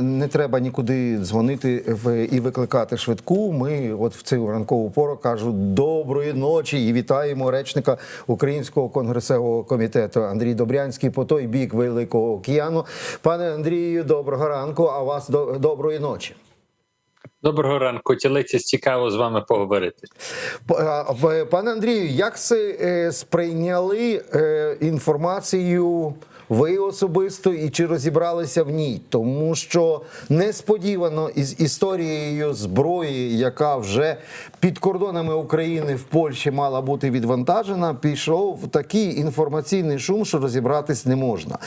Не треба нікуди дзвонити в- і викликати швидку. Ми, от в цю ранкову пору, кажу доброї ночі і вітаємо речника Українського конгресового комітету Андрій Добрянський по той бік Великого океану. Пане Андрію, доброго ранку. А вас до доброї ночі. Доброго ранку, тілець цікаво з вами поговорити. Пане Андрію, як е, сприйняли е, інформацію ви особисто і чи розібралися в ній? Тому що несподівано із історією зброї, яка вже під кордонами України в Польщі мала бути відвантажена, пішов такий інформаційний шум, що розібратись не можна.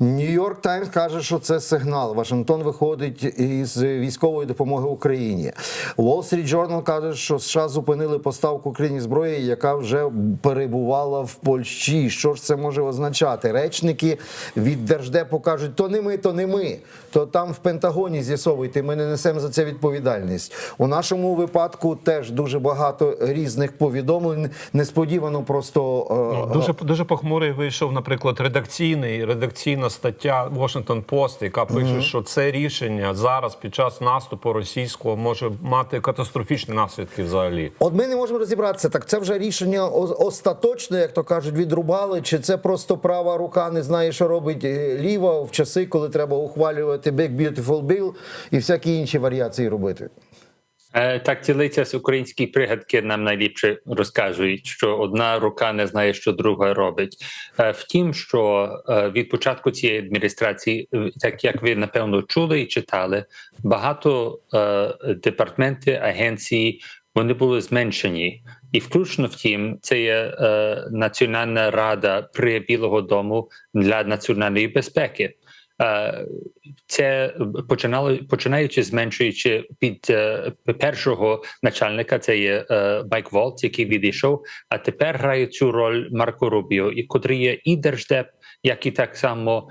Нью-Йорк Таймс каже, що це сигнал. Вашингтон виходить із військової допомоги Україні. Wall Street Journal каже, що США зупинили поставку Україні зброї, яка вже перебувала в Польщі. Що ж це може означати? Речники від Держдепу кажуть: то не ми, то не ми. То там в Пентагоні з'ясовуйте, ми не несемо за це відповідальність. У нашому випадку теж дуже багато різних повідомлень. Несподівано просто е, Ну, Дуже дуже похмурий вийшов, наприклад, редакційний редакційна стаття Washington Post, яка пише, що це рішення зараз під час наступу російського може мати катастрофічні наслідки взагалі. От ми не можемо розібратися. Так це вже рішення остаточне, як то кажуть, відрубали. Чи це просто права рука не знає, що робить е, ліва в часи, коли треба ухвалювати Big Beautiful Bill і всякі інші варіації робити. Е, Так, тілиця з українські пригадки нам найліпше розказують, що одна рука не знає, що друга робить. Е, Втім, що від початку цієї адміністрації, так як ви напевно чули і читали, багато департаменти, агенції вони були зменшені. І включно втім, це є е, Національна рада при Білого Дому для національної безпеки. Е, це починало починаючи зменшуючи під е, першого начальника, це є е, Майк Волт, який відійшов. А тепер грає цю роль Марко Рубіо, і котрий є і держдеп, як і так само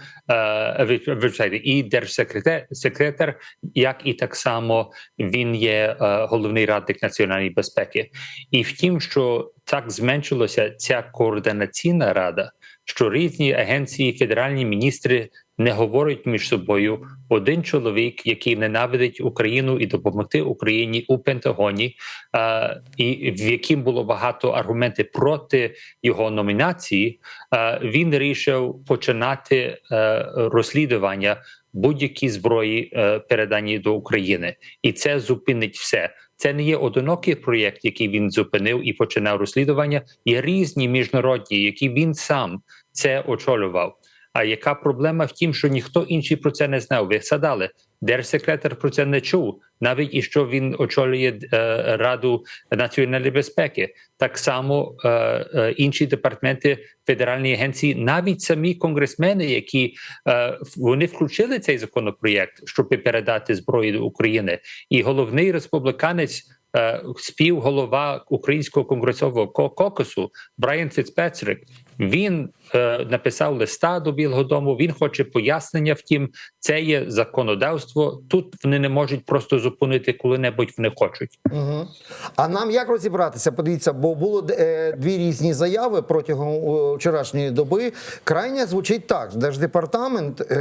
вибачайте, і держсекретар, секретар, як і так само він є головний радник національної безпеки. І втім, що так зменшилася ця координаційна рада, що різні агенції, федеральні міністри не говорять між собою. Один чоловік, який ненавидить Україну і допомогти Україні у Пентагоні, е, і в яким було багато аргументів проти його номінації, е, він вирішив починати е, розслідування будь-які зброї, е, передані до України, і це зупинить все. Це не є одинокий проєкт, який він зупинив і починав розслідування. Є різні міжнародні, які він сам це очолював. А яка проблема в тім, що ніхто інший про це не знав? Ви згадали, держсекретар про це не чув, навіть і що він очолює е, Раду національної безпеки. Так само е, е, інші департаменти федеральної агенції, навіть самі конгресмени, які е, вони включили цей законопроєкт, щоб передати зброю до України, і головний республіканець. е, Співголова українського конгресового ко- кокусу Брайан Фіцпетрик, він е, написав листа до Білого Дому. Він хоче пояснення. Втім, це є законодавство. Тут вони не можуть просто зупинити коли-небудь вони хочуть. Угу. А нам як розібратися? Подивіться, бо було е, дві різні заяви протягом е, вчорашньої доби. Крайня звучить так: Держдепартамент е,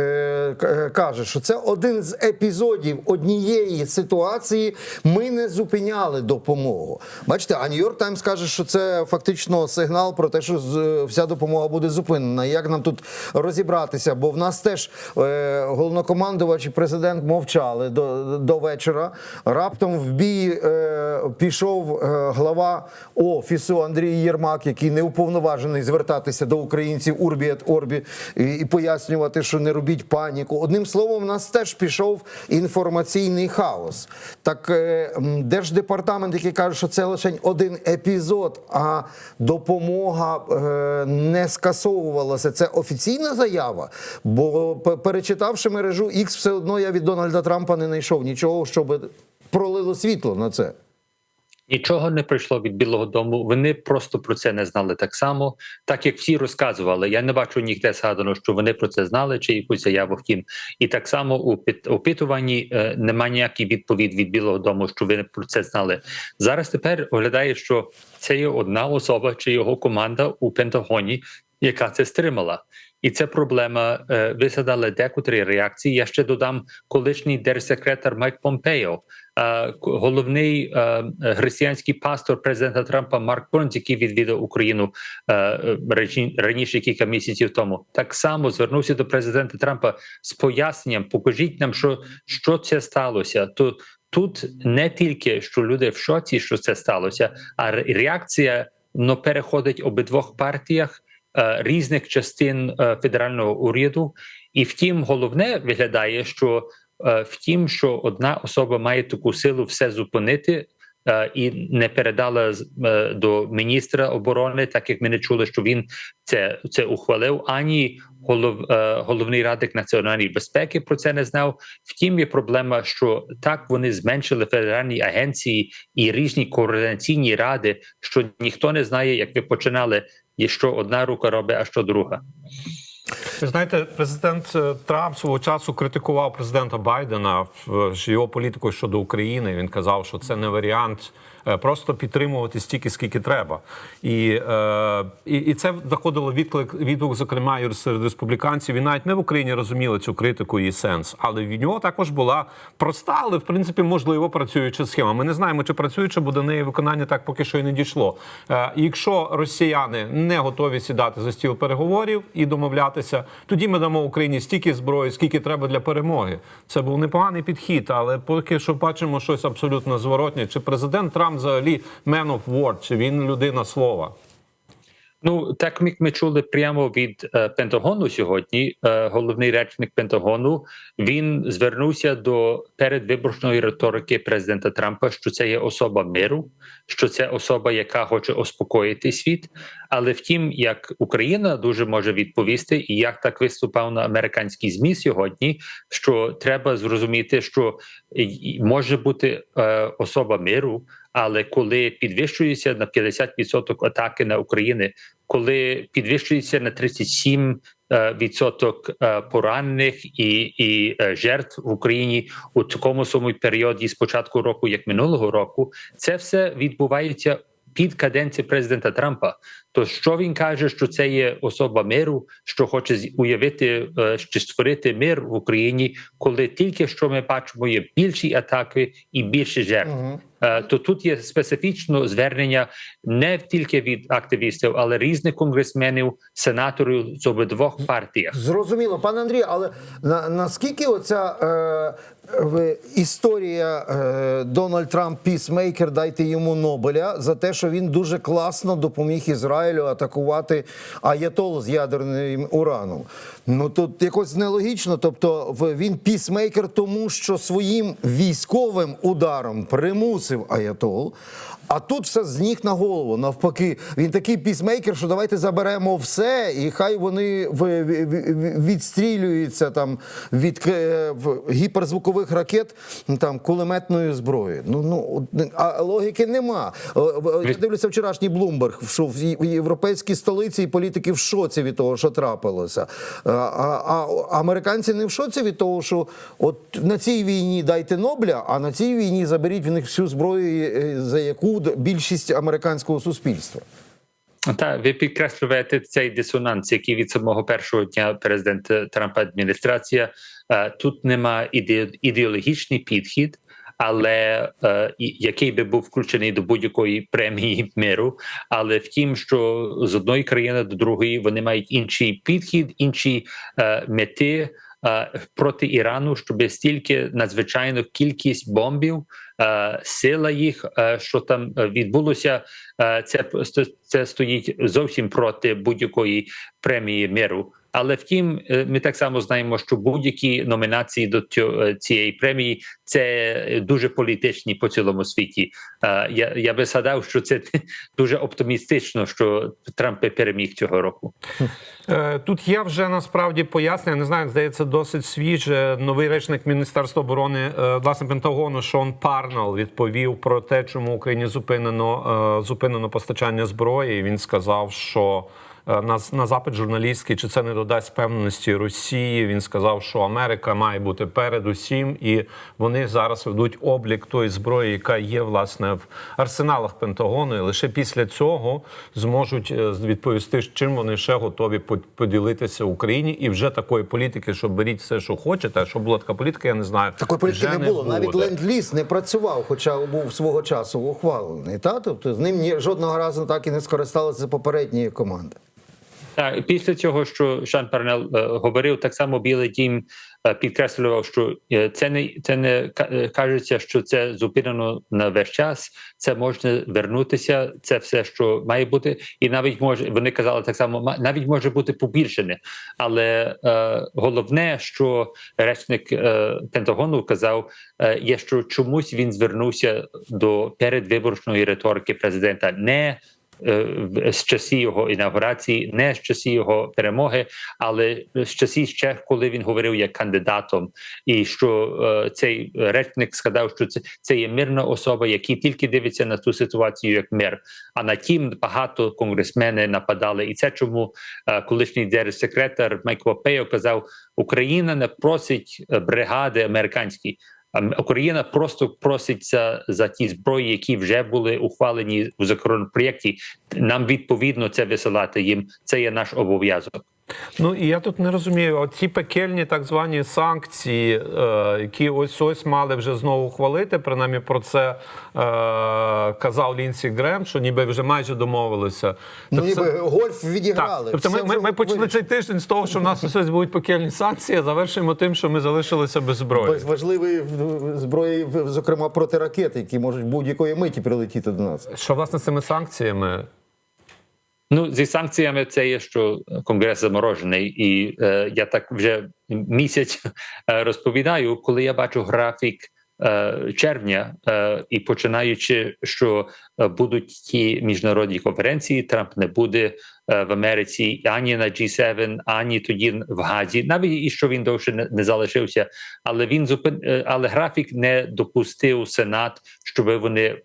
е, каже, що це один з епізодів однієї ситуації. Ми не зупиняли допомогу. Бачите, а Нью-Йорк Таймс каже, що це фактично сигнал про те, що з- вся допомога буде зупинена. Як нам тут розібратися? Бо в нас теж е, головнокомандувач і президент мовчали до, до вечора. Раптом в бій е, пішов е, глава офісу Андрій Єрмак, який не уповноважений звертатися до українців урбі ет орбі і, і пояснювати, що не робіть паніку. Одним словом, в нас теж пішов інформаційний хаос. Так е, держдепартамент, який каже, що це лише один епізод, а допомога е, не скасовувалася. Це офіційна заява. Бо перечитавши мережу X, все одно я від Дональда Трампа не знайшов нічого, щоб пролило світло на це. Нічого не прийшло від Білого Дому. Вони просто про це не знали так само, так як всі розказували. Я не бачу ніде згадано, що вони про це знали, чи якусь заяву втім. І так само у пит- опитуванні е, немає ніякої відповідь від Білого Дому, що вони про це знали. Зараз тепер оглядає, що це є одна особа чи його команда у Пентагоні, яка це стримала. і це проблема. е, Ви задали декотрі реакції. Я ще додам колишній держсекретар Майк Помпео, головний християнський пастор президента Трампа Марк Бурнс, який відвідав Україну рані- раніше кілька місяців тому, так само звернувся до президента Трампа з поясненням: покажіть нам, що, що це сталося. То тут не тільки що люди в шоці, що це сталося, а реакція ну, переходить обидвох партіях різних частин федерального уряду. І втім, головне виглядає, що е, втім, що одна особа має таку силу все зупинити. е, І не передала е, до міністра оборони, так як ми не чули, що він це, це ухвалив. Ані голов, головний радник національної безпеки про це не знав. Втім, є проблема, що так вони зменшили федеральні агенції і різні координаційні ради, що ніхто не знає, як ви починали, і що одна рука робить, а що друга. Ви знаєте, президент е, Трамп свого часу критикував президента Байдена в його політику щодо України. Він казав, що це не варіант е, просто підтримувати стільки, скільки треба. І, е, і, і це знаходило відклик відгук, зокрема, і серед республіканців. І навіть ми в Україні розуміли цю критику і сенс. Але від нього також була проста, але в принципі можливо працююча схема. Ми не знаємо, чи працююча, бо до неї виконання так поки що і не дійшло. Е, якщо росіяни не готові сідати за стіл переговорів і домовлятися, тоді ми дамо Україні стільки зброї, скільки треба для перемоги. Це був непоганий підхід, але поки що бачимо щось абсолютно зворотнє. Чи президент Трамп взагалі man of word, чи він людина слова? Ну так як ми чули прямо від е, Пентагону сьогодні. Е, головний речник Пентагону він звернувся до передвиборчної риторики президента Трампа, що це є особа миру, що це особа, яка хоче успокоїти світ. Але втім, як Україна дуже може відповісти, і як так виступав на американській змі сьогодні, що треба зрозуміти, що може бути е, особа миру. Але коли підвищується на 50% атаки на Україну, коли підвищується на 37% е, відсоток е, поранених і, і е, жертв в Україні у такому самому періоді з початку року, як минулого року, це все відбувається під каденцією президента Трампа. То що він каже, що це є особа миру, що хоче уявити е, чи створити мир в Україні, коли тільки що ми бачимо є більші атаки і більше жертв. Е, то тут є специфічно звернення не тільки від активістів, але різних конгресменів, сенаторів з обидвох партіях. Зрозуміло, пане Андрію, але на, наскільки оця е, історія е, Дональд Трамп пісмейкер, дайте йому Нобеля за те, що він дуже класно допоміг Ізраїлю атакувати Аятол з ядерним ураном. Ну тут якось нелогічно. Тобто, він пісмейкер, тому що своїм військовим ударом примусив Аятол. А тут все з ніг на голову. Навпаки, він такий пісмейкер, що давайте заберемо все, і хай вони відстрілюються там від е, гіперзвукових ракет там кулеметною зброєю. Ну ну а логіки нема. Я дивлюся вчорашній Блумберг, що в європейській столиці і політики в шоці від того, що трапилося. А, а, американці не в шоці від того, що от на цій війні дайте Нобля, а на цій війні заберіть в них всю зброю, за яку д- більшість американського суспільства. Та ви підкреслюєте цей дисонанс, який від самого першого дня президента Трампа адміністрація е, тут нема іде, ідеологічний підхід. Але е, який би був включений до будь-якої премії миру, але втім, що з одної країни до другої вони мають інший підхід, інші е, мети е, проти Ірану, щоб стільки надзвичайно кількість бомбів, е, сила їх, е, що там е, відбулося, е, це це стоїть зовсім проти будь-якої премії миру. Але втім, е, ми так само знаємо, що будь-які номінації до е, цієї премії це дуже політичні по цілому світі. Я, я би згадав, що це дуже оптимістично, що Трамп переміг цього року. Е, Тут є вже насправді пояснення. Не знаю, здається, досить свіже. Новий речник Міністерства оборони власне Пентагону Шон Парнел відповів про те, чому Україні зупинено зупинено постачання зброї. Він сказав, що на, на запит журналістський, чи це не додасть впевненості Росії. Він сказав, що Америка має бути перед усім, і вони зараз ведуть облік тої зброї, яка є власне в арсеналах Пентагону. І лише після цього зможуть е, відповісти, чим вони ще готові по- поділитися Україні. І вже такої політики, що беріть все, що хочете. А Щоб була така політика, я не знаю. Такої політики не було. Навіть буде. ленд-ліз не працював, хоча був свого часу ухвалений. Та? Тобто з ним ні, жодного разу так і не скористалися попередні команди. Так, після цього, що Шан Парнел е, говорив, так само Білий Дім е, підкреслював, що е, це не це не кажеться, що це зупинено на весь час. Це можна вернутися. Це все, що має бути, і навіть може вони казали так само, навіть може бути побільшене. Але е, головне, що речник е, Пентагону казав, е, є, що чомусь він звернувся до передвиборчої риторики президента. не з часів його інаугурації, не з часів його перемоги, але з часів ще коли він говорив як кандидатом, і що е, цей речник сказав, що це, це є мирна особа, який тільки дивиться на ту ситуацію як мир. А на тім багато конгресмени нападали, і це чому е, колишній держсекретар Майк Попео казав: Україна не просить е, бригади американські. Україна просто проситься за ті зброї, які вже були ухвалені у законопроєкті. Нам відповідно це висилати їм. Це є наш обов'язок. Ну і я тут не розумію, оці пекельні так звані санкції, е, які ось ось мали вже знову ухвалити. Принаймні про це е, казав Лінсі Грем, що ніби вже майже домовилися. Ну, це- ніби гольф відіграли. Так, тобто ми, ми, ми почали цей тиждень з того, що в нас ось будуть пекельні санкції, а завершуємо тим, що ми залишилися без зброї. Без важливої зброї, зокрема проти ракет, які можуть будь-якої миті прилетіти до нас. Що власне з цими санкціями? Ну зі санкціями це є, що конгрес заморожений, і е, я так вже місяць е, розповідаю, коли я бачу графік. Е, Червня е, і починаючи, що е, будуть ті міжнародні конференції, Трамп не буде в Америці ані на G7, ані тоді в Газі, навіть і що він довше не, залишився. Але він зупин, але графік не допустив Сенат, щоб вони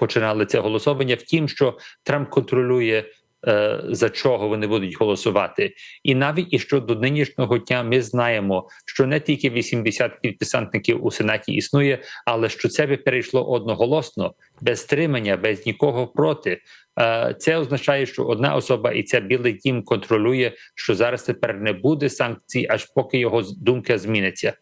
починали це голосування. Втім, що Трамп контролює. Е, За чого вони будуть голосувати, і навіть і що до нинішнього дня ми знаємо, що не тільки 80 підписантників у сенаті існує, але що це би перейшло одноголосно, без стримання, без нікого проти. Е, Це означає, що одна особа, і це білий дім контролює, що зараз тепер не буде санкцій, аж поки його думка зміниться.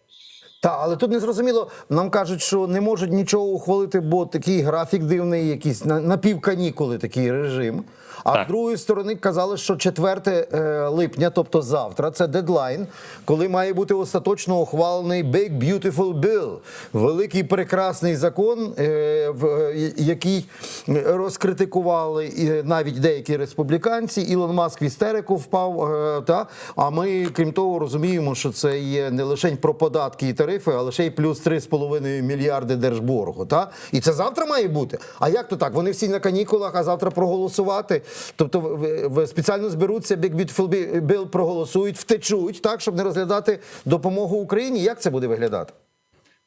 Так, але тут не зрозуміло. Нам кажуть, що не можуть нічого ухвалити, бо такий графік дивний, якийсь на, на півканікули такий режим. А Так. з другої сторони казали, що 4 е, липня, тобто завтра, це дедлайн, коли має бути остаточно ухвалений Big Beautiful Bill, великий прекрасний закон, е, в, е, який розкритикували навіть деякі республіканці. Ілон Маск в істерику впав. та а ми, крім того, розуміємо, що це є не лише про податки і тарифи, а лише й плюс 3,5 мільярди держборгу. Та і це завтра має бути. А як то так? Вони всі на канікулах, а завтра проголосувати. Тобто, в, в- в- спеціально зберуться Big Beautiful Bill, проголосують, втечуть, так щоб не розглядати допомогу Україні. Як це буде виглядати?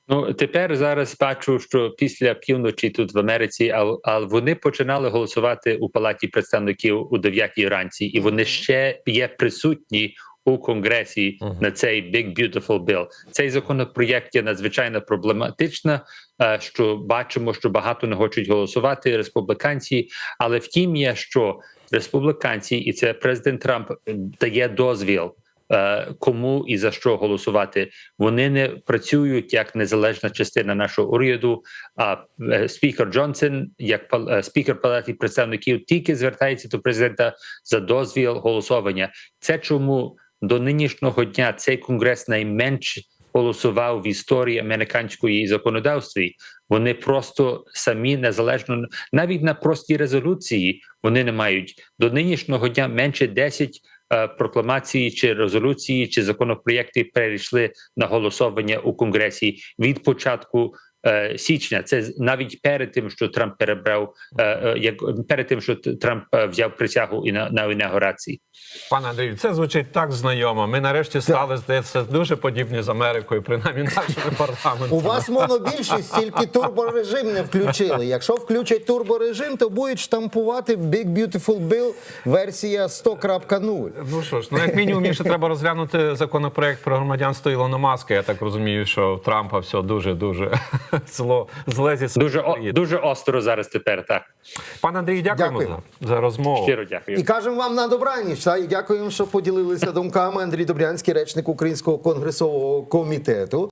Ну тепер зараз бачу, що після півночі тут в Америці, а, а вони починали голосувати у палаті представників у 9 ранці, і вони ще є присутні у конгресі на цей Big Beautiful Bill. Цей законопроєкт є надзвичайно проблематична. е, Що бачимо, що багато не хочуть голосувати республіканці, але втім є, що республіканці, і це президент Трамп е, дає дозвіл е, кому і за що голосувати. Вони не працюють як незалежна частина нашого уряду. А спікер Джонсон, як спікер палати представників, тільки звертається до президента за дозвіл голосування. Це чому до нинішнього дня цей конгрес найменше голосував в історії американської законодавстві. Вони просто самі незалежно навіть на прості резолюції вони не мають до нинішнього дня менше 10 е, прокламації чи резолюції чи законопроєкти перейшли на голосування у конгресі від початку січня. Це навіть перед тим, що Трамп перебрав е, е, як перед тим, що Трамп е, взяв присягу і на, на інаугурації. Пане Андрію, це звучить так знайомо. Ми нарешті стали здається дуже подібні з Америкою, принаймні нашими парламентами. У вас монобільшість, тільки турборежим не включили. Якщо включать турборежим, то будуть штампувати Big Beautiful Bill версія 100.0. Ну що ж, ну як мінімум, ще треба розглянути законопроект про громадянство Ілона Маска. Я так розумію, що в Трампа все дуже дуже зло зле зі Дуже о, дуже остро зараз тепер. Так Пане Андрій, дякуємо Дякую. за, за розмову. щиро дякую. І кажемо вам на добраніч. Та, і дякуємо, що поділилися думками. Андрій Добрянський, речник Українського конгресового комітету.